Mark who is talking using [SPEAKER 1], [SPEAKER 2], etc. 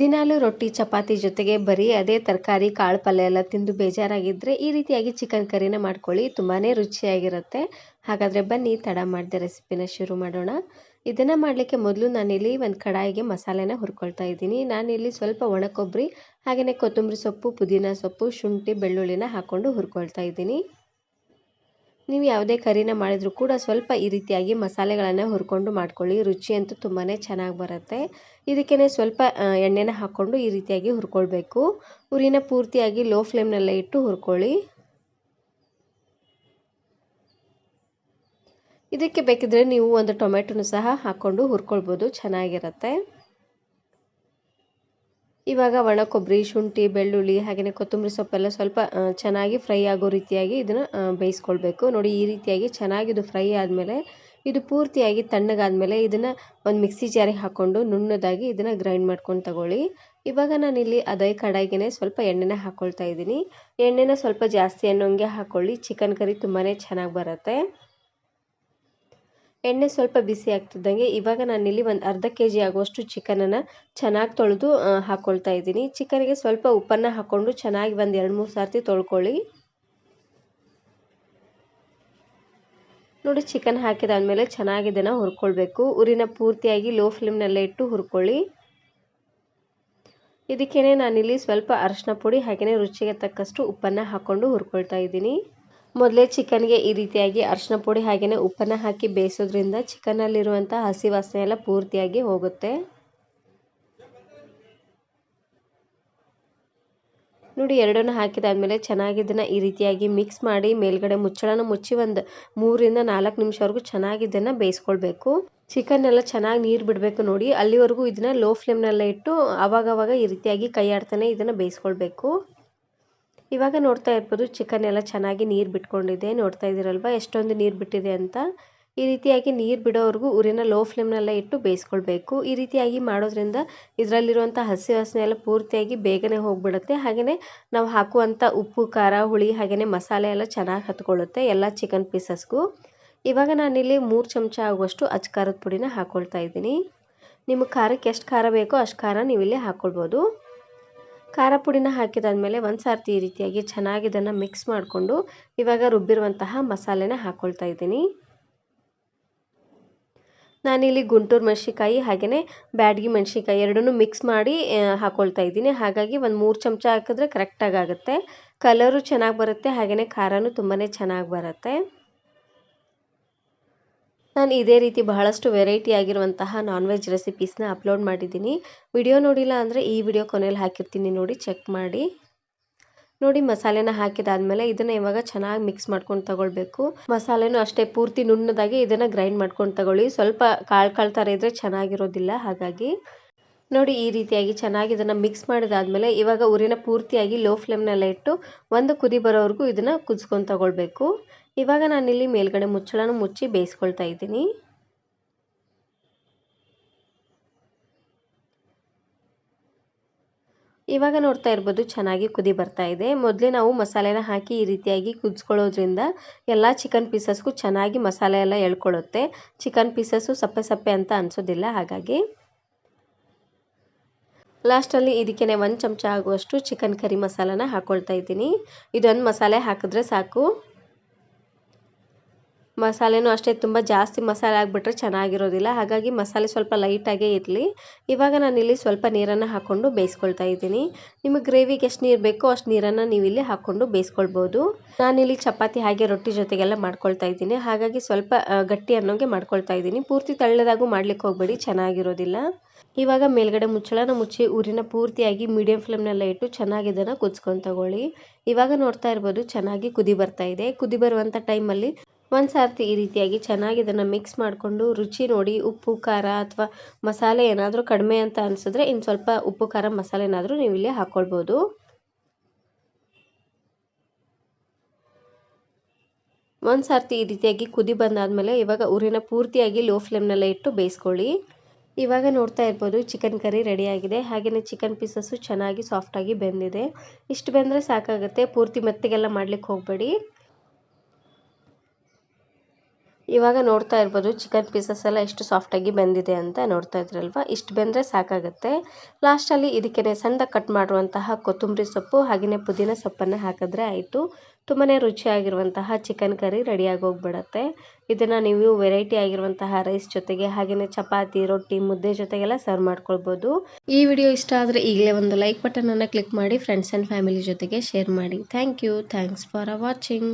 [SPEAKER 1] ದಿನಾಲೂ ರೊಟ್ಟಿ, ಚಪಾತಿ ಜೊತೆಗೆ ಬರೀ ಅದೇ ತರಕಾರಿ, ಕಾಳು ಪಲ್ಯ ಎಲ್ಲ ತಿಂದು ಬೇಜಾರಾಗಿದ್ದರೆ ಈ ರೀತಿಯಾಗಿ ಚಿಕನ್ ಕರಿನ ಮಾಡ್ಕೊಳ್ಳಿ. ತುಂಬಾ ರುಚಿಯಾಗಿರುತ್ತೆ. ಹಾಗಾದರೆ ಬನ್ನಿ, ತಡ ಮಾಡಿದೆ ರೆಸಿಪಿನ ಶುರು ಮಾಡೋಣ. ಇದನ್ನು ಮಾಡಲಿಕ್ಕೆ ಮೊದಲು ನಾನಿಲ್ಲಿ ಒಂದು ಕಡಾಯಿಗೆ ಮಸಾಲೆನ ಹುರ್ಕೊಳ್ತಾ ಇದ್ದೀನಿ. ನಾನಿಲ್ಲಿ ಸ್ವಲ್ಪ ಒಣ ಕೊಬ್ಬರಿ ಹಾಗೆಯೇ ಕೊತ್ತಂಬರಿ ಸೊಪ್ಪು, ಪುದೀನ ಸೊಪ್ಪು, ಶುಂಠಿ, ಬೆಳ್ಳುಳ್ಳಿನ ಹಾಕ್ಕೊಂಡು ಹುರ್ಕೊಳ್ತಾ ಇದ್ದೀನಿ. ನೀವು ಯಾವುದೇ ಕರಿನ ಮಾಡಿದರೂ ಕೂಡ ಸ್ವಲ್ಪ ಈ ರೀತಿಯಾಗಿ ಮಸಾಲೆಗಳನ್ನು ಹುರ್ಕೊಂಡು ಮಾಡ್ಕೊಳ್ಳಿ. ರುಚಿ ಅಂತೂ ತುಂಬಾ ಚೆನ್ನಾಗಿ ಬರುತ್ತೆ. ಇದಕ್ಕೇ ಸ್ವಲ್ಪ ಎಣ್ಣೆನ ಹಾಕ್ಕೊಂಡು ಈ ರೀತಿಯಾಗಿ ಹುರ್ಕೊಳ್ಬೇಕು. ಉರಿನ ಪೂರ್ತಿಯಾಗಿ ಲೋ ಫ್ಲೇಮ್ನಲ್ಲೇ ಇಟ್ಟು ಹುರ್ಕೊಳ್ಳಿ. ಇದಕ್ಕೆ ಬೇಕಿದ್ರೆ ನೀವು ಒಂದು ಟೊಮೆಟೊನು ಸಹ ಹಾಕ್ಕೊಂಡು ಹುರ್ಕೊಳ್ಬೋದು. ಚೆನ್ನಾಗಿರುತ್ತೆ. ಇವಾಗ ಒಣ ಕೊಬ್ಬರಿ, ಶುಂಠಿ, ಬೆಳ್ಳುಳ್ಳಿ ಹಾಗೆಯೇ ಕೊತ್ತಂಬರಿ ಸೊಪ್ಪೆಲ್ಲ ಸ್ವಲ್ಪ ಚೆನ್ನಾಗಿ ಫ್ರೈ ಆಗೋ ರೀತಿಯಾಗಿ ಇದನ್ನು ಬೇಯಿಸ್ಕೊಳ್ಬೇಕು. ನೋಡಿ ಈ ರೀತಿಯಾಗಿ ಚೆನ್ನಾಗಿ ಇದು ಫ್ರೈ ಆದಮೇಲೆ, ಇದು ಪೂರ್ತಿಯಾಗಿ ತಣ್ಣಗಾದಮೇಲೆ ಇದನ್ನು ಒಂದು ಮಿಕ್ಸಿ ಜಾರಿಗೆ ಹಾಕ್ಕೊಂಡು ನುಣ್ಣದಾಗಿ ಇದನ್ನು ಗ್ರೈಂಡ್ ಮಾಡ್ಕೊಂಡು ತಗೊಳ್ಳಿ. ಇವಾಗ ನಾನಿಲ್ಲಿ ಅದೇ ಕಡಾಯಿಗೆ ಸ್ವಲ್ಪ ಎಣ್ಣೆನ ಹಾಕ್ಕೊಳ್ತಾ ಇದ್ದೀನಿ. ಎಣ್ಣೆನ ಸ್ವಲ್ಪ ಜಾಸ್ತಿ ಅನ್ನೋಂಗೆ ಹಾಕ್ಕೊಳ್ಳಿ ಚಿಕನ್ ಕರಿ ತುಂಬಾ ಚೆನ್ನಾಗಿ ಬರುತ್ತೆ. ಎಣ್ಣೆ ಸ್ವಲ್ಪ ಬಿಸಿ ಆಗ್ತಿದ್ದಂಗೆ. ಇವಾಗ ನಾನಿಲ್ಲಿ ಒಂದು ಅರ್ಧ ಕೆ ಜಿ ಆಗುವಷ್ಟು ಚಿಕನನ್ನು ಚೆನ್ನಾಗಿ ತೊಳೆದು ಹಾಕ್ಕೊಳ್ತಾ ಇದ್ದೀನಿ. ಚಿಕನಿಗೆ ಸ್ವಲ್ಪ ಉಪ್ಪನ್ನು ಹಾಕ್ಕೊಂಡು ಚೆನ್ನಾಗಿ ಒಂದು ಎರಡು ಮೂರು ಸರ್ತಿ ತೊಳ್ಕೊಳ್ಳಿ. ನೋಡಿ, ಚಿಕನ್ ಹಾಕಿದಾದ್ಮೇಲೆ ಚೆನ್ನಾಗಿ ಇದನ್ನು ಹುರ್ಕೊಳ್ಬೇಕು. ಉರಿನ ಪೂರ್ತಿಯಾಗಿ ಲೋ ಫ್ಲೇಮ್ನಲ್ಲೇ ಇಟ್ಟು ಹುರ್ಕೊಳ್ಳಿ. ಇದಕ್ಕೇನೆ ನಾನಿಲ್ಲಿ ಸ್ವಲ್ಪ ಅರಶಿನ ಪುಡಿ ಹಾಗೆಯೇ ರುಚಿಗೆ ತಕ್ಕಷ್ಟು ಉಪ್ಪನ್ನು ಹಾಕ್ಕೊಂಡು ಹುರ್ಕೊಳ್ತಾ ಇದ್ದೀನಿ. ಮೊದಲೇ ಚಿಕನ್ಗೆ ಈ ರೀತಿಯಾಗಿ ಅರಿಶಿನ ಪುಡಿ ಹಾಗೆಯೇ ಉಪ್ಪನ್ನು ಹಾಕಿ ಬೇಯಿಸೋದ್ರಿಂದ ಚಿಕನಲ್ಲಿರುವಂಥ ಹಸಿ ವಾಸನೆ ಎಲ್ಲ ಪೂರ್ತಿಯಾಗಿ ಹೋಗುತ್ತೆ. ನೋಡಿ, ಎರಡನ್ನು ಹಾಕಿದಾದ್ಮೇಲೆ ಚೆನ್ನಾಗಿ ಇದನ್ನು ಈ ರೀತಿಯಾಗಿ ಮಿಕ್ಸ್ ಮಾಡಿ ಮೇಲ್ಗಡೆ ಮುಚ್ಚಳನ ಮುಚ್ಚಿ ಒಂದು ಮೂರಿಂದ ನಾಲ್ಕು ನಿಮಿಷವರೆಗೂ ಚೆನ್ನಾಗಿ ಇದನ್ನು ಬೇಯಿಸ್ಕೊಳ್ಬೇಕು. ಚಿಕನ್ ಎಲ್ಲ ಚೆನ್ನಾಗಿ ನೀರು ಬಿಡಬೇಕು ನೋಡಿ. ಅಲ್ಲಿವರೆಗೂ ಇದನ್ನು ಲೋ ಫ್ಲೇಮ್ನಲ್ಲೇ ಇಟ್ಟು ಅವಾಗವಾಗ ಈ ರೀತಿಯಾಗಿ ಕೈ ಆಡ್ತಾನೆ ಇದನ್ನು ಬೇಯಿಸ್ಕೊಳ್ಬೇಕು. ಇವಾಗ ನೋಡ್ತಾ ಇರ್ಬೋದು ಚಿಕನ್ ಎಲ್ಲ ಚೆನ್ನಾಗಿ ನೀರು ಬಿಟ್ಕೊಂಡಿದೆ. ನೋಡ್ತಾ ಇದ್ದೀರಲ್ವ? ಎಷ್ಟೊಂದು ನೀರು ಬಿಟ್ಟಿದೆ ಅಂತ. ಈ ರೀತಿಯಾಗಿ ನೀರು ಬಿಡೋವರೆಗೂ ಉರಿನ ಲೋ ಫ್ಲೇಮ್ನೆಲ್ಲ ಇಟ್ಟು ಬೇಯಿಸ್ಕೊಳ್ಬೇಕು. ಈ ರೀತಿಯಾಗಿ ಮಾಡೋದ್ರಿಂದ ಇದರಲ್ಲಿರುವಂಥ ಹಸಿ ವಾಸನೆ ಎಲ್ಲ ಪೂರ್ತಿಯಾಗಿ ಬೇಗನೆ ಹೋಗಿಬಿಡುತ್ತೆ. ಹಾಗೆಯೇ ನಾವು ಹಾಕುವಂಥ ಉಪ್ಪು, ಖಾರ, ಹುಳಿ ಹಾಗೆಯೇ ಮಸಾಲೆ ಎಲ್ಲ ಚೆನ್ನಾಗಿ ಹತ್ಕೊಳ್ಳುತ್ತೆ ಎಲ್ಲ ಚಿಕನ್ ಪೀಸಸ್ಗೂ ಇವಾಗ ನಾನಿಲ್ಲಿ ಮೂರು ಚಮಚ ಆಗುವಷ್ಟು ಅಚ್ಚ ಖಾರದ ಪುಡಿನ ಹಾಕ್ಕೊಳ್ತಾ ಇದ್ದೀನಿ. ನಿಮಗೆ ಖಾರಕ್ಕೆ ಎಷ್ಟು ಖಾರ ಬೇಕೋ ಅಷ್ಟು ಖಾರ ನೀವಿಲ್ಲಿ ಹಾಕ್ಕೊಳ್ಬೋದು ಖಾರ ಪುಡಿನ ಹಾಕಿದಾದ್ಮೇಲೆ ಒಂದು ಸರ್ತಿ ಈ ರೀತಿಯಾಗಿ ಚೆನ್ನಾಗಿ ಇದನ್ನು ಮಿಕ್ಸ್ ಮಾಡಿಕೊಂಡು ಇವಾಗ ರುಬ್ಬಿರುವಂತಹ ಮಸಾಲೆನ ಹಾಕ್ಕೊಳ್ತಾ ಇದ್ದೀನಿ. ನಾನಿಲ್ಲಿ ಗುಂಟೂರು ಮೆಣಸಿಕಾಯಿ ಹಾಗೆಯೇ ಬ್ಯಾಡಗಿ ಮೆಣಸಿಕಾಯಿ ಎರಡನ್ನೂ ಮಿಕ್ಸ್ ಮಾಡಿ ಹಾಕ್ಕೊಳ್ತಾ ಇದ್ದೀನಿ. ಹಾಗಾಗಿ ಒಂದು ಮೂರು ಚಮಚ ಹಾಕಿದ್ರೆ ಕರೆಕ್ಟಾಗಿ ಆಗುತ್ತೆ. ಕಲರು ಚೆನ್ನಾಗಿ ಬರುತ್ತೆ ಹಾಗೆಯೇ ಖಾರವೂ ತುಂಬಾ ಚೆನ್ನಾಗಿ ಬರುತ್ತೆ. ನಾನು ಇದೇ ರೀತಿ ಬಹಳಷ್ಟು ವೆರೈಟಿ ಆಗಿರುವಂತಹ ನಾನ್ ವೆಜ್ ರೆಸಿಪೀಸ್ನ ಅಪ್ಲೋಡ್ ಮಾಡಿದ್ದೀನಿ. ವಿಡಿಯೋ ನೋಡಿಲ್ಲ ಅಂದರೆ ಈ ವಿಡಿಯೋ ಕೊನೆಯಲ್ಲಿ ಹಾಕಿರ್ತೀನಿ ನೋಡಿ ಚೆಕ್ ಮಾಡಿ. ನೋಡಿ, ಮಸಾಲೆನ ಹಾಕಿದಾದ್ಮೇಲೆ ಇದನ್ನು ಇವಾಗ ಚೆನ್ನಾಗಿ ಮಿಕ್ಸ್ ಮಾಡ್ಕೊಂಡು ತಗೊಳ್ಬೇಕು. ಮಸಾಲೆನೂ ಅಷ್ಟೇ ಪೂರ್ತಿ ನುಣ್ಣದಾಗಿ ಇದನ್ನು ಗ್ರೈಂಡ್ ಮಾಡ್ಕೊಂಡು ತಗೊಳ್ಳಿ. ಸ್ವಲ್ಪ ಕಾಳು ಕಾಳು ಥರ ಇದ್ದರೆ ಚೆನ್ನಾಗಿರೋದಿಲ್ಲ ಹಾಗಾಗಿ. ನೋಡಿ, ಈ ರೀತಿಯಾಗಿ ಚೆನ್ನಾಗಿ ಇದನ್ನು ಮಿಕ್ಸ್ ಮಾಡಿದಾದ್ಮೇಲೆ ಇವಾಗ ಉರಿನ ಪೂರ್ತಿಯಾಗಿ ಲೋ ಫ್ಲೇಮ್ನಲ್ಲೇ ಇಟ್ಟು ಒಂದು ಕುದಿ ಬರೋವರೆಗೂ ಇದನ್ನು ಕುದಿಸ್ಕೊಂಡು ತಗೊಳ್ಬೇಕು. ಇವಾಗ ನಾನಿಲ್ಲಿ ಮೇಲ್ಗಡೆ ಮುಚ್ಚಳನ ಮುಚ್ಚಿ ಬೇಯಿಸ್ಕೊಳ್ತಾ ಇದ್ದೀನಿ. ಇವಾಗ ನೋಡ್ತಾ ಇರ್ಬೋದು ಚೆನ್ನಾಗಿ ಕುದಿ ಬರ್ತಾ ಇದೆ. ಮೊದಲೇ ನಾವು ಮಸಾಲೆನ ಹಾಕಿ ಈ ರೀತಿಯಾಗಿ ಕುದಿಸ್ಕೊಳ್ಳೋದ್ರಿಂದ ಎಲ್ಲ ಚಿಕನ್ ಪೀಸಸ್ಗೂ ಚೆನ್ನಾಗಿ ಮಸಾಲೆ ಎಲ್ಲ ಎಳ್ಕೊಳ್ಳುತ್ತೆ. ಚಿಕನ್ ಪೀಸಸ್ಸು ಸಪ್ಪೆ ಸಪ್ಪೆ ಅಂತ ಅನಿಸೋದಿಲ್ಲ, ಹಾಗಾಗಿ. ಲಾಸ್ಟಲ್ಲಿ ಇದಕ್ಕೇ ಒಂದು ಚಮಚ ಆಗುವಷ್ಟು ಚಿಕನ್ ಕರಿ ಮಸಾಲಾನ ಹಾಕ್ಕೊಳ್ತಾ ಇದ್ದೀನಿ. ಇದೊಂದು ಮಸಾಲೆ ಹಾಕಿದ್ರೆ ಸಾಕು. ಮಸಾಲೆನೂ ಅಷ್ಟೇ ತುಂಬ ಜಾಸ್ತಿ ಮಸಾಲೆ ಹಾಕ್ಬಿಟ್ರೆ ಚೆನ್ನಾಗಿರೋದಿಲ್ಲ. ಹಾಗಾಗಿ ಮಸಾಲೆ ಸ್ವಲ್ಪ ಲೈಟಾಗೇ ಇರಲಿ. ಇವಾಗ ನಾನಿಲ್ಲಿ ಸ್ವಲ್ಪ ನೀರನ್ನು ಹಾಕ್ಕೊಂಡು ಬೇಯಿಸ್ಕೊಳ್ತಾ ಇದ್ದೀನಿ. ನಿಮಗೆ ಗ್ರೇವಿಗೆ ಎಷ್ಟು ನೀರು ಬೇಕೋ ಅಷ್ಟು ನೀರನ್ನು ನೀವು ಇಲ್ಲಿ ಹಾಕ್ಕೊಂಡು ಬೇಯಿಸ್ಕೊಳ್ಬೋದು. ನಾನಿಲ್ಲಿ ಚಪಾತಿ ಹಾಗೆ ರೊಟ್ಟಿ ಜೊತೆಗೆಲ್ಲ ಮಾಡ್ಕೊಳ್ತಾ ಇದ್ದೀನಿ. ಹಾಗಾಗಿ ಸ್ವಲ್ಪ ಗಟ್ಟಿ ಅನ್ನೋಂಗೆ ಮಾಡ್ಕೊಳ್ತಾ ಇದ್ದೀನಿ. ಪೂರ್ತಿ ತಳ್ಳದಾಗೂ ಮಾಡ್ಲಿಕ್ಕೆ ಹೋಗಬೇಡಿ, ಚೆನ್ನಾಗಿರೋದಿಲ್ಲ. ಇವಾಗ ಮೇಲ್ಗಡೆ ಮುಚ್ಚಳನ ಮುಚ್ಚಿ ಊರಿನ ಪೂರ್ತಿಯಾಗಿ ಮೀಡಿಯಂ ಫ್ಲೇಮ್ನೆಲ್ಲ ಇಟ್ಟು ಚೆನ್ನಾಗಿ ಇದನ್ನು ಕುದಿಸ್ಕೊಂಡು ತಗೊಳ್ಳಿ. ಇವಾಗ ನೋಡ್ತಾ ಇರ್ಬೋದು, ಚೆನ್ನಾಗಿ ಕುದಿ ಬರ್ತಾ ಇದೆ. ಕುದಿ ಬರುವಂಥ ಟೈಮಲ್ಲಿ ಒಂದು ಸರ್ತಿ ಈ ರೀತಿಯಾಗಿ ಚೆನ್ನಾಗಿ ಇದನ್ನು ಮಿಕ್ಸ್ ಮಾಡಿಕೊಂಡು ರುಚಿ ನೋಡಿ, ಉಪ್ಪು, ಖಾರ ಅಥವಾ ಮಸಾಲೆ ಏನಾದರೂ ಕಡಿಮೆ ಅಂತ ಅನಿಸಿದ್ರೆ ಇನ್ನು ಸ್ವಲ್ಪ ಉಪ್ಪು, ಖಾರ, ಮಸಾಲೆ ಏನಾದರೂ ನೀವು ಇಲ್ಲಿ ಹಾಕ್ಕೊಳ್ಬೋದು ಒಂದು ಸರ್ತಿ ಈ ರೀತಿಯಾಗಿ ಕುದಿ ಬಂದಾದಮೇಲೆ ಇವಾಗ ಊರಿನ ಪೂರ್ತಿಯಾಗಿ ಲೋ ಫ್ಲೇಮ್ನೆಲ್ಲ ಇಟ್ಟು ಬೇಯಿಸ್ಕೊಳ್ಳಿ. ಇವಾಗ ನೋಡ್ತಾ ಇರ್ಬೋದು ಚಿಕನ್ ಕರಿ ರೆಡಿಯಾಗಿದೆ ಹಾಗೆಯೇ ಚಿಕನ್ ಪೀಸಸ್ಸು ಚೆನ್ನಾಗಿ ಸಾಫ್ಟಾಗಿ ಬೆಂದಿದೆ. ಇಷ್ಟು ಬೆಂದರೆ ಸಾಕಾಗುತ್ತೆ. ಪೂರ್ತಿ ಮೆತ್ತಗೆಲ್ಲ ಮಾಡ್ಲಿಕ್ಕೆ ಹೋಗಬೇಡಿ. ಇವಾಗ ನೋಡ್ತಾ ಇರ್ಬೋದು ಚಿಕನ್ ಪೀಸಸ್ ಎಲ್ಲ ಎಷ್ಟು ಸಾಫ್ಟಾಗಿ ಬೆಂದಿದೆ ಅಂತ ನೋಡ್ತಾ ಇದ್ರಲ್ವ? ಇಷ್ಟು ಬೆಂದರೆ ಸಾಕಾಗುತ್ತೆ. ಲಾಸ್ಟಲ್ಲಿ ಇದಕ್ಕೆ ಸಣ್ಣದಾಗಿ ಕಟ್ ಮಾಡಿರುವಂತಹ ಕೊತ್ತಂಬರಿ ಸೊಪ್ಪು ಹಾಗೆಯೇ ಪುದೀನ ಸೊಪ್ಪನ್ನು ಹಾಕಿದ್ರೆ ಆಯಿತು. ತುಂಬಾ ರುಚಿಯಾಗಿರುವಂತಹ ಚಿಕನ್ ಕರಿ ರೆಡಿಯಾಗಿ ಹೋಗ್ಬಿಡತ್ತೆ. ಇದನ್ನು ನೀವು ವೆರೈಟಿ ಆಗಿರುವಂತಹ ರೈಸ್ ಜೊತೆಗೆ ಹಾಗೆಯೇ ಚಪಾತಿ, ರೊಟ್ಟಿ, ಮುದ್ದೆ ಜೊತೆಗೆಲ್ಲ ಸರ್ವ್ ಮಾಡ್ಕೊಳ್ಬೋದು. ಈ ವಿಡಿಯೋ ಇಷ್ಟ ಆದರೆ ಈಗಲೇ ಒಂದು ಲೈಕ್ ಬಟನನ್ನು ಕ್ಲಿಕ್ ಮಾಡಿ ಫ್ರೆಂಡ್ಸ್ ಆ್ಯಂಡ್ ಫ್ಯಾಮಿಲಿ ಜೊತೆಗೆ ಶೇರ್ ಮಾಡಿ. Thank you thanks for watching